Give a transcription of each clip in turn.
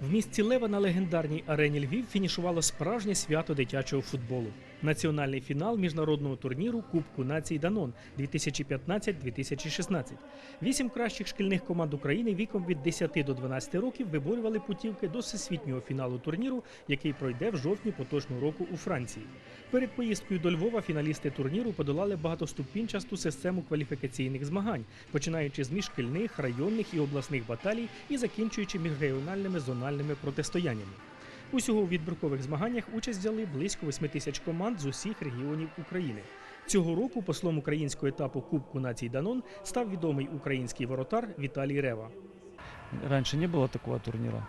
В місті Лева на легендарній арені Львів фінішувало справжнє свято дитячого футболу. Національний фінал міжнародного турніру Кубку націй Данон 2015-2016. Вісім кращих шкільних команд України віком від 10 до 12 років виборювали путівки до всесвітнього фіналу турніру, який пройде в жовтні поточного року у Франції. Перед поїздкою до Львова фіналісти турніру подолали багатоступінчасту систему кваліфікаційних змагань, починаючи з міжшкільних, районних і обласних баталій і закінчуючи міжрегіональними зональними протистояннями. Усього у відбіркових змаганнях участь взяли близько 8 тисяч команд з усіх регіонів України. Цього року послом українського етапу Кубку націй Данон став відомий український воротар Віталій Рева. Раньше не было такого турнира,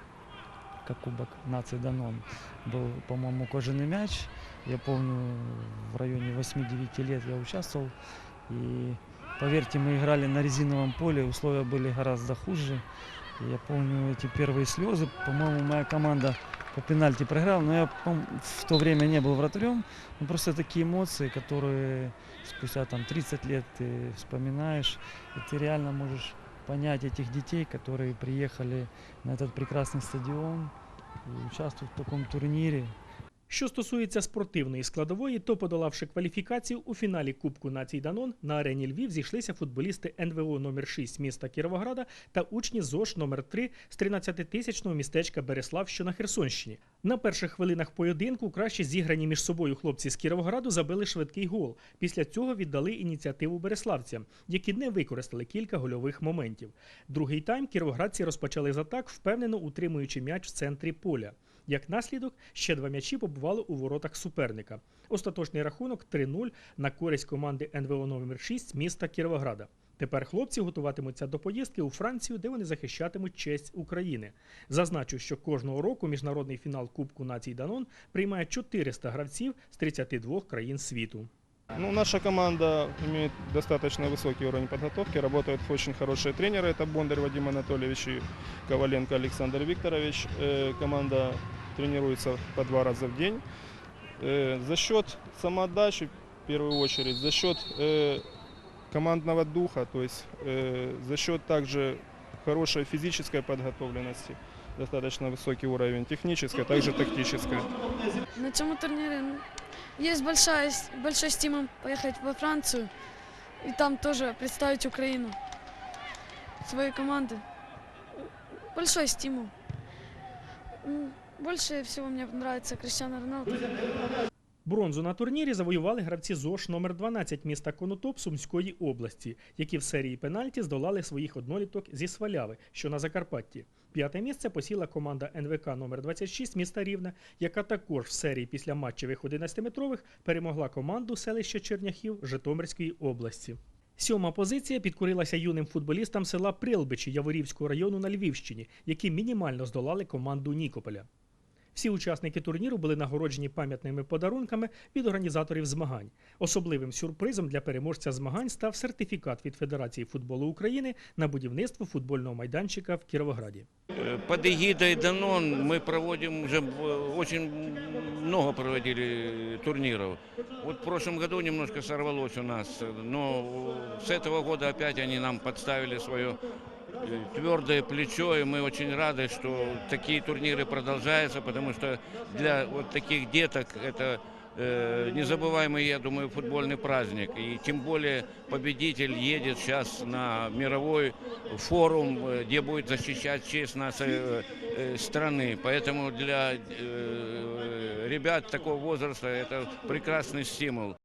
как Кубок нации Данон. Был, по-моему, кожаный мяч. Я помню, в районе 8-9 лет я участвовал. И, поверьте, мы играли на резиновом поле, условия были гораздо хуже. И я помню эти первые слезы. По-моему, моя команда по пенальти проиграла, но я пом- в то время не был вратарем. Ну, просто такие эмоции, которые спустя там 30 лет ты вспоминаешь, и ты реально можешь понять этих детей, которые приехали на этот прекрасный стадион и участвуют в таком турнире. Що стосується спортивної складової, то подолавши кваліфікацію у фіналі Кубку націй Данон на арені Львів зійшлися футболісти НВО номер 6 міста Кіровограда та учні ЗОШ номер 3 з 13-тисячного містечка Береслав, що на Херсонщині. На перших хвилинах поєдинку краще зіграні між собою хлопці з Кіровограду забили швидкий гол. Після цього віддали ініціативу береславцям, які не використали кілька гольових моментів. Другий тайм кіровоградці розпочали з атак, впевнено утримуючи м'яч в центрі поля. Як наслідок, ще два м'ячі побували у воротах суперника. Остаточний рахунок 3-0 на користь команди НВО номер 6 міста Кіровограда. Тепер хлопці готуватимуться до поїздки у Францію, де вони захищатимуть честь України. Зазначу, що кожного року міжнародний фінал Кубку націй Данон приймає 400 гравців з 32 країн світу. Ну, наша команда имеет достаточно высокий уровень подготовки, работают очень хорошие тренеры, это Бондарь Вадим Анатольевич и Коваленко Александр Викторович. Э, Команда тренируется по два раза в день. Э, За счет самоотдачи, в первую очередь, за счет э, командного духа, то есть э, за счет также хорошей физической подготовленности, достаточно высокий уровень технической, также тактической. На цьому турнірі ну, є большая, большой стимул поїхати во Францію і там теж представити Україну, свої команди. Большой стимул. Больше всего мне нравится Криштиану Роналду. Бронзу на турнірі завоювали гравці ЗОШ номер 12 міста Конотоп Сумської області, які в серії пенальті здолали своїх одноліток зі Сваляви, що на Закарпатті. П'яте місце посіла команда НВК номер 26 міста Рівне, яка також в серії після матчевих 11-метрових перемогла команду селища Черняхів Житомирської області. Сьома позиція підкорилася юним футболістам села Прилбичі Яворівського району на Львівщині, які мінімально здолали команду Нікополя. Всі учасники турніру були нагороджені пам'ятними подарунками від організаторів змагань. Особливим сюрпризом для переможця змагань став сертифікат від Федерації футболу України на будівництво футбольного майданчика в Кіровограді. Э, Под эгидой Данон мы проводим уже э, очень много проводили турниров. Вот в прошлом году немножко сорвалось у нас, э, но с этого года опять они нам подставили свое э, Твердое плечо, и мы очень рады, что такие турниры продолжаются, потому что для вот таких деток это э, незабываемый, я думаю, футбольный праздник. И тем более победитель едет сейчас на мировой форум, э, где будет защищать честь нашей э, э, страны. Поэтому для э, ребят такого возраста это прекрасный стимул.